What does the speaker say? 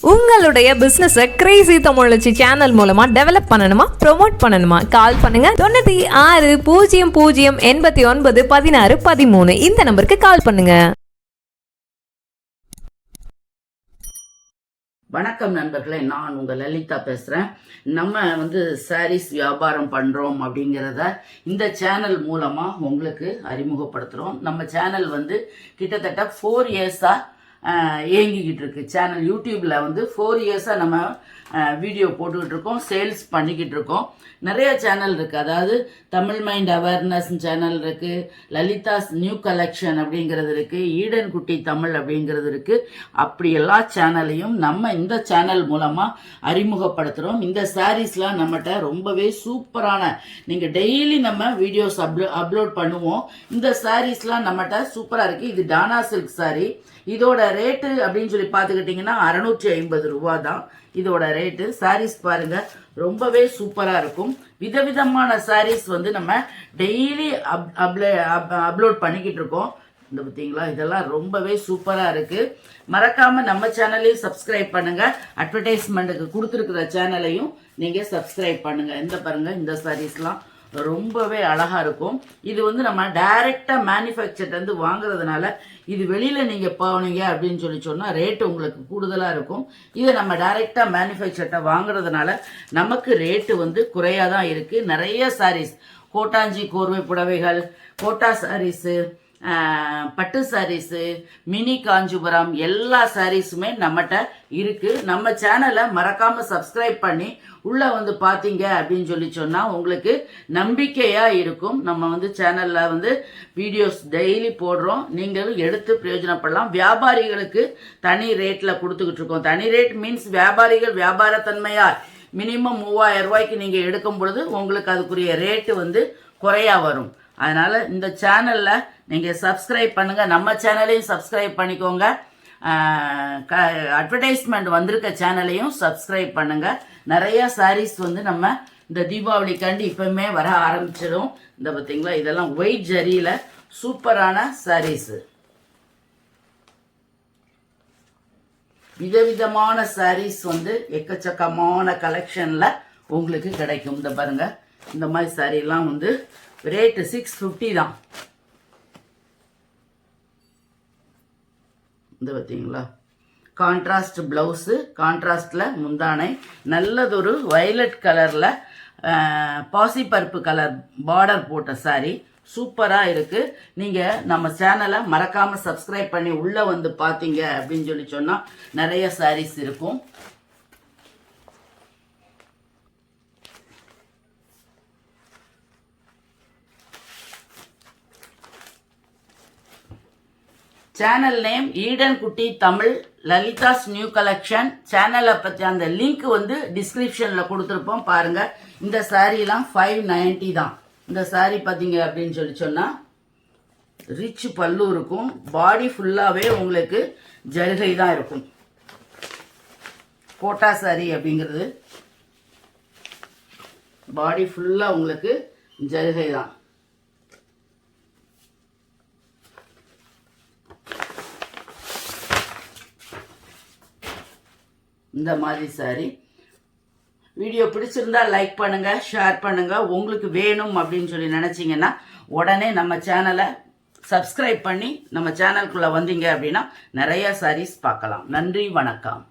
உங்களுடைய பிசினஸ கிரேசி தமிழச்சி சேனல் மூலமா டெவலப் பண்ணணுமா ப்ரொமோட் பண்ணணுமா? கால் பண்ணுங்க. தொண்ணூத்தி ஆறு பூஜ்ஜியம் பூஜ்ஜியம் எண்பத்தி ஒன்பது பதினாறு பதிமூணு. இந்த நம்பருக்கு கால் பண்ணுங்க. வணக்கம் நண்பர்களே நான் உங்கள் லலிதா பேசுகிறேன் நம்ம வந்து சாரீஸ் வியாபாரம் பண்ணுறோம் அப்படிங்கிறத இந்த சேனல் மூலமாக உங்களுக்கு அறிமுகப்படுத்துகிறோம் நம்ம சேனல் வந்து கிட்டத்தட்ட ஃபோர் இயர்ஸாக இயங்கிக்கிட்டு இருக்கு. சேனல் யூடியூப்பில் வந்து ஃபோர் இயர்ஸாக நம்ம வீடியோ போட்டுக்கிட்டு இருக்கோம் சேல்ஸ் பண்ணிக்கிட்டு இருக்கோம். நிறைய சேனல் இருக்குது அதாவது தமிழ் மைண்ட் அவேர்னஸ் சேனல் இருக்குது லலிதாஸ் நியூ கலெக்ஷன் அப்படிங்கிறது இருக்குது ஈடன் குட்டி தமிழ் அப்படிங்கிறது இருக்குது அப்படி எல்லா சேனலையும் நம்ம இந்த சேனல் மூலமாக அறிமுகப்படுத்துகிறோம் இந்த சாரீஸ்லாம் நம்மகிட்ட ரொம்பவே சூப்பரான நீங்கள் டெய்லி நம்ம வீடியோஸ் அப்லோ அப்லோட் பண்ணுவோம். இந்த சாரீஸ்லாம் நம்மகிட்ட சூப்பராக இருக்குது இது டானா சில்க் சாரீ இதோட ரேட்டு அப்படின்னு சொல்லி பார்த்துக்கிட்டிங்கன்னா அறநூற்றி ஐம்பது ரூபா தான் இதோட ரேட்டு சாரீஸ் பாருங்கள் ரொம்பவே சூப்பராக இருக்கும். விதவிதமான சாரீஸ் வந்து நம்ம டெய்லி அப் அப்லே அப்லோட் பண்ணிக்கிட்டு இருக்கோம். இந்த பார்த்தீங்களா? இதெல்லாம் ரொம்பவே சூப்பராக இருக்குது மறக்காமல் நம்ம சேனலையும் சப்ஸ்கிரைப் பண்ணுங்கள் அட்வர்டைஸ்மெண்ட்டுக்கு கொடுத்துருக்குற சேனலையும் நீங்கள் சப்ஸ்கிரைப் பண்ணுங்கள் இந்த பாருங்கள் இந்த சாரீஸ்லாம் ரொம்பவே அழகாக இருக்கும். இது வந்து நம்ம டைரெக்டாக மேனுஃபேக்சர்லேருந்து வாங்குறதுனால இது வெளியில் நீங்கள் போனீங்க அப்படின்னு சொல்லி சொன்னால் ரேட்டு உங்களுக்கு கூடுதலாக இருக்கும். இதை நம்ம டைரெக்டாக மேனுஃபேக்சர்கிட்ட வாங்குறதுனால நமக்கு ரேட்டு வந்து குறையாக தான் இருக்குது நிறைய சாரீஸ் கோட்டாஞ்சி கோர்வை புடவைகள் கோட்டா சாரீஸு பட்டு சாரீஸு மினி காஞ்சிபுரம் எல்லா சாரீஸுமே நம்மகிட்ட இருக்குது நம்ம சேனலை மறக்காமல் சப்ஸ்கிரைப் பண்ணி உள்ளே வந்து பார்த்தீங்க அப்படின்னு சொல்லி சொன்னால் உங்களுக்கு நம்பிக்கையாக இருக்கும். நம்ம வந்து சேனலில் வந்து வீடியோஸ் டெய்லி போடுறோம். நீங்களும் எடுத்து பிரயோஜனப்படலாம். வியாபாரிகளுக்கு தனி ரேட்டில் கொடுத்துக்கிட்டு இருக்கோம். தனி ரேட் மீன்ஸ் வியாபாரிகள் வியாபாரத்தன்மையாக மினிமம் மூவாயிரம் ரூபாய்க்கு நீங்கள் எடுக்கும் பொழுது உங்களுக்கு அதுக்குரிய ரேட்டு வந்து குறையா வரும். அதனால் இந்த சேனலில் நீங்கள் சப்ஸ்கிரைப் பண்ணுங்கள் நம்ம சேனலையும் சப்ஸ்கிரைப் பண்ணிக்கோங்க. அட்வர்டைஸ்மெண்ட் வந்திருக்க சேனலையும் சப்ஸ்கிரைப் பண்ணுங்கள் நிறைய சாரீஸ் வந்து நம்ம இந்த தீபாவளிக்காண்டி இப்போவுமே வர ஆரம்பிச்சிடும் இந்த பார்த்தீங்களா இதெல்லாம் ஒயிட் ஜரியில் சூப்பரான சாரீஸு விதவிதமான சாரீஸ் வந்து எக்கச்சக்கமான கலெக்ஷனில் உங்களுக்கு கிடைக்கும். இந்த பாருங்கள் இந்த மாதிரி சாரீலாம் வந்து ரேட்டு சிக்ஸ் ஃபிஃப்டி தான். இந்த பார்த்தீங்களா கான்ட்ராஸ்ட் ப்ளவுஸு கான்ட்ராஸ்டில் முந்தானை நல்லதொரு வயலட் கலரில் பாசிப்பருப்பு கலர் பார்டர் போட்ட சாரீ சூப்பராக இருக்குது நீங்கள் நம்ம சேனலை மறக்காமல் சப்ஸ்கிரைப் பண்ணி உள்ளே வந்து பார்த்தீங்க அப்படின்னு சொல்லி சொன்னால் நிறைய சாரீஸ் இருக்கும். சேனல் நேம் ஈடன் குட்டி தமிழ் லலிதாஸ் நியூ கலெக்ஷன் சேனலை பற்றி அந்த லிங்க் வந்து டிஸ்கிரிப்ஷனில் கொடுத்துருப்போம் பாருங்கள் இந்த சாரீலாம் ஃபைவ் நைன்ட்டி தான். இந்த சாரீ பார்த்தீங்க அப்படின்னு சொல்லி சொன்னால் ரிச் பல்லு இருக்கும். பாடி ஃபுல்லாகவே உங்களுக்கு ஜருகை தான் இருக்கும். கோட்டா சாரி அப்படிங்கிறது. பாடி ஃபுல்லாக உங்களுக்கு ஜருகை தான். இந்த மாதிரி சாரி வீடியோ பிடிச்சிருந்தா லைக் பண்ணுங்கள் ஷேர் பண்ணுங்கள் உங்களுக்கு வேணும் அப்படின்னு சொல்லி நினச்சிங்கன்னா உடனே நம்ம சேனலை சப்ஸ்கிரைப் பண்ணி நம்ம சேனலுக்குள்ளே வந்தீங்க அப்படின்னா நிறைய சாரீஸ் பார்க்கலாம். நன்றி வணக்கம்.